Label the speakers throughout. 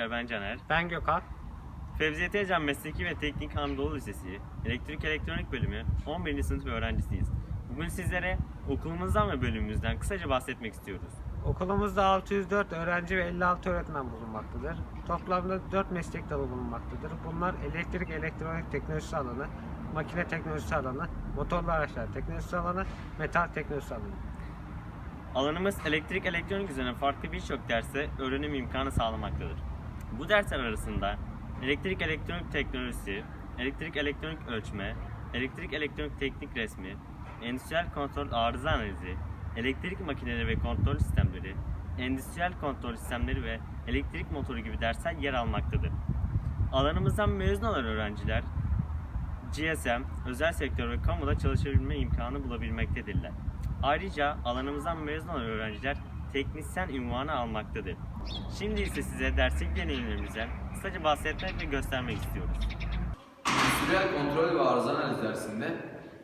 Speaker 1: arkadaşlar ben Caner.
Speaker 2: Ben Gökhan.
Speaker 1: Fevziye Tezcan Mesleki ve Teknik Anadolu Lisesi Elektrik Elektronik Bölümü 11. sınıf öğrencisiyiz. Bugün sizlere okulumuzdan ve bölümümüzden kısaca bahsetmek istiyoruz.
Speaker 2: Okulumuzda 604 öğrenci ve 56 öğretmen bulunmaktadır. Toplamda 4 meslek dalı bulunmaktadır. Bunlar elektrik elektronik teknolojisi alanı, makine teknolojisi alanı, motorlu araçlar teknolojisi alanı, metal teknolojisi alanı.
Speaker 1: Alanımız elektrik elektronik üzerine farklı birçok derse öğrenim imkanı sağlamaktadır. Bu dersler arasında elektrik elektronik teknolojisi, elektrik elektronik ölçme, elektrik elektronik teknik resmi, endüstriyel kontrol arıza analizi, elektrik makineleri ve kontrol sistemleri, endüstriyel kontrol sistemleri ve elektrik motoru gibi dersler yer almaktadır. Alanımızdan mezun olan öğrenciler GSM, özel sektör ve kamuda çalışabilme imkanı bulabilmektedirler. Ayrıca alanımızdan mezun olan öğrenciler teknisyen ünvanı almaktadır. Şimdi ise size derslik deneyimlerimizden kısaca bahsetmek ve göstermek istiyoruz.
Speaker 3: Endüstriyel kontrol ve arıza analiz dersinde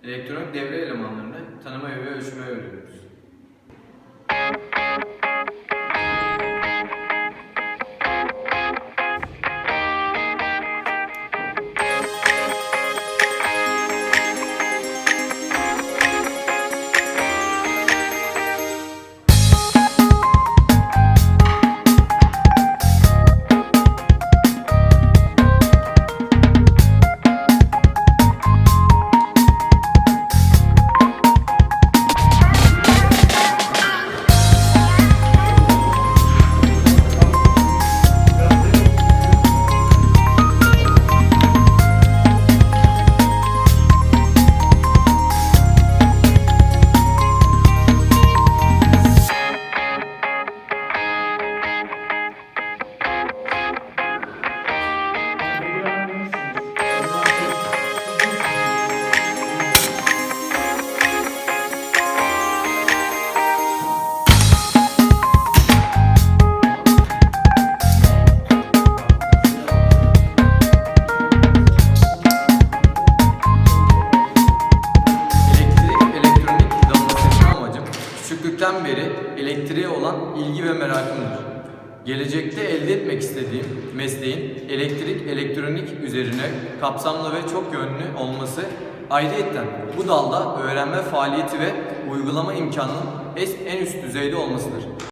Speaker 3: elektronik devre elemanlarını tanımaya ve ölçmeye öğreniyoruz. Küçüklükten beri elektriğe olan ilgi ve merakımdır. Gelecekte elde etmek istediğim mesleğin elektrik, elektronik üzerine kapsamlı ve çok yönlü olması ayrıyetten bu dalda öğrenme faaliyeti ve uygulama imkanının en üst düzeyde olmasıdır.